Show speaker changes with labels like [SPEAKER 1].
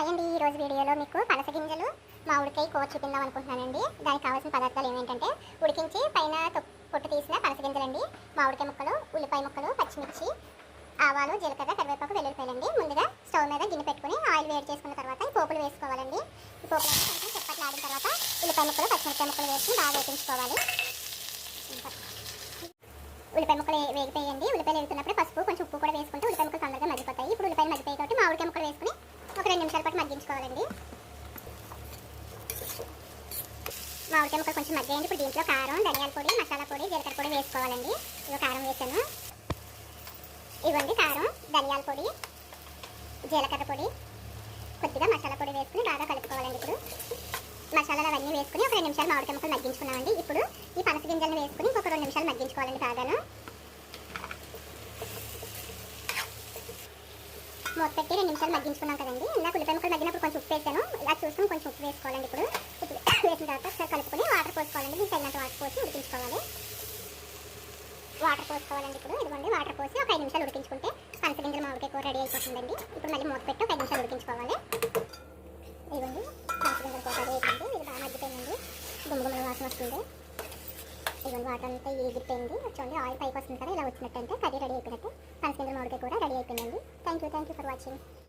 [SPEAKER 1] Hi అండి ఈ రోజు వీడియోలో మీకు పనస గింజలు మా ఉడికాయ కూర చూపిందాం అనుకుంటున్నానండి. దానికి కావాల్సిన పదార్థాలు ఏమేంటంటే ఉడికించి పైన పొట్టు తీసిన పనస గింజలండి. ఉడికాయ ముక్కలు ఉల్లిపాయ ముక్కలు పచ్చిమిర్చి ఆవాలు జీలకర్ర కరివేపాకు వెల్లుల్లిపాయలండి. ముందుగా స్టవ్ మీద గిన్నె పెట్టుకుని ఆయిల్ వేడి చేసుకున్న తర్వాత ఈ పోపులు వేసుకోవాలండి. ఈ పోపులు కొంచెం చప్పట్లు ఆడిన తర్వాత ఉల్లిపాయ ముక్కలు పచ్చిమిరపకాయ ముక్కలు వేసుకుని బాగా వేపించుకోవాలి. ఉల్లిపాయ ముక్కలు వేగిపోయండి ఉల్లిపాయలు వేగుతున్నప్పుడు పసుపు కొంచెం ఉప్పు కూడా వేసుకుంటే ఉల్లిపాయ ముక్కలు తొందరగా మగ్గిపోతాయి ఇప్పుడు ఉల్లిపాయలు మగ్గిపోయి కాబట్టి మామిడికాయ ముక్కలు వేసుకుని ఒక రెండు నిమిషాల పాటు మగ్గించుకోవాలండి. మామిడికాయ ముక్కలు కొంచెం మగ్గేయండి. ఇప్పుడు దీంట్లో కారం ధనియాల పొడి మసాలా పొడి జీలకర్ర పొడి వేసుకోవాలండి. ఇవి కారం వేసాను. ఇవ్వండి కారం ధనియాల పొడి జీలకర్ర పొడి. కొద్దిగా మసాలా పొడి వేసుకుని బాగా కలుపుకోవాలండి ఇప్పుడు. మసాలాలు అవన్నీ వేసుకుని ఒక రెండు నిమిషాలు మామిడికాయ ముక్కలు మగ్గించుకున్నామండి. ఇప్పుడు ఈ పనస గింజలను వేసుకుని ఇంకొక రెండు నిమిషాలు మగ్గించుకోవాలండి బాగాను. మూత పెట్టి రెండు నిమిషాలు మగ్గించుకున్నాం కదండి. ఇందాక ఉల్లిపాయ ముక్కలు మగ్గినప్పుడు కొంచెం ఉప్పు వేసాను. ఇలా చూసుకుని కొంచెం ఉప్పు వేసుకోవాలండి ఇప్పుడు. ఉప్పు వేసిన తర్వాత ఒకసారి కలుపుకొని వాటర్ పోసుకోవాలండి. దీనికి తగినంత వాటర్ పోసి ఉడికించుకోవాలి. వాటర్ పోసుకోవాలండి ఇప్పుడు. ఇదిగోండి వాటర్ పోసి ఒక ఐదు నిమిషాలు ఉడికించుకుంటే పనస గింజల మామిడికాయ కూర రెడీ అయిపోతుందండి. ఇప్పుడు మళ్ళీ మూత పెట్టి ఒక ఐదు నిమిషాలు ఉడికించుకోవాలి. ఇదిగోండి పనస గింజల కూర రెడీ అయిపోయింది. ఇది బాగా మగ్గిపోయిందండి. గుమ్మగుమ్మల వాసన వస్తుంది. ఇవన్నీ వాటర్ అంతా ఎగిరిపోయింది చూడండి ఆయిల్ పైకి వస్తుంది కదా ఇలా వచ్చినట్టు అంటే కర్రీ రెడీ అయిపోయినట్టు. పనస గింజల మామిడికాయ కూర రెడీ అయిపోయిందండి. Thank you thank you for watching